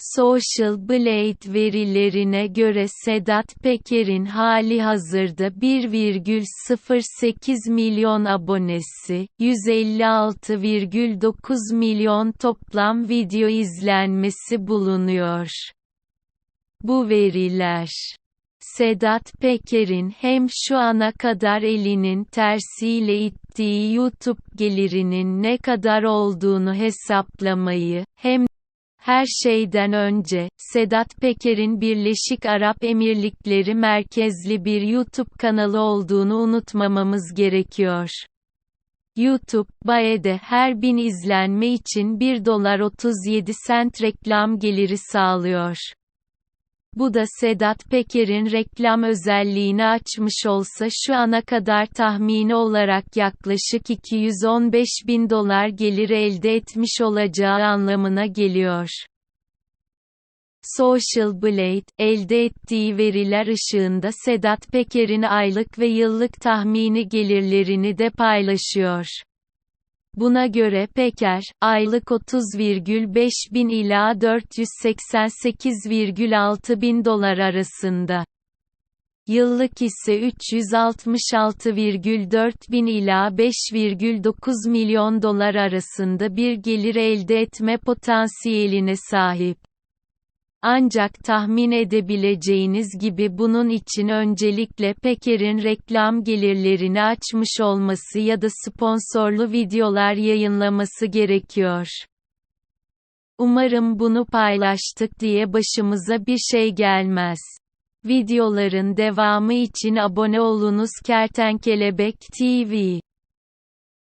Social Blade verilerine göre Sedat Peker'in hali hazırda 1,08 milyon abonesi, 156,9 milyon toplam video izlenmesi bulunuyor. Bu veriler Sedat Peker'in hem şu ana kadar elinin tersiyle ittiği YouTube gelirinin ne kadar olduğunu hesaplamayı, hem her şeyden önce, Sedat Peker'in Birleşik Arap Emirlikleri merkezli bir YouTube kanalı olduğunu unutmamamız gerekiyor. YouTube, Bae'de her bin izlenme için 1 dolar 37 sent reklam geliri sağlıyor. Bu da Sedat Peker'in reklam özelliğini açmış olsa şu ana kadar tahmini olarak yaklaşık 215 bin dolar gelir elde etmiş olacağı anlamına geliyor. Social Blade, elde ettiği veriler ışığında Sedat Peker'in aylık ve yıllık tahmini gelirlerini de paylaşıyor. Buna göre Peker, aylık 30,5 bin ila 488,6 bin dolar arasında. Yıllık ise 366,4 bin ila 5,9 milyon dolar arasında bir gelir elde etme potansiyeline sahip. Ancak tahmin edebileceğiniz gibi bunun için öncelikle Peker'in reklam gelirlerini açmış olması ya da sponsorlu videolar yayınlaması gerekiyor. Umarım bunu paylaştık diye başımıza bir şey gelmez. Videoların devamı için abone olunuz Kertenkelebek TV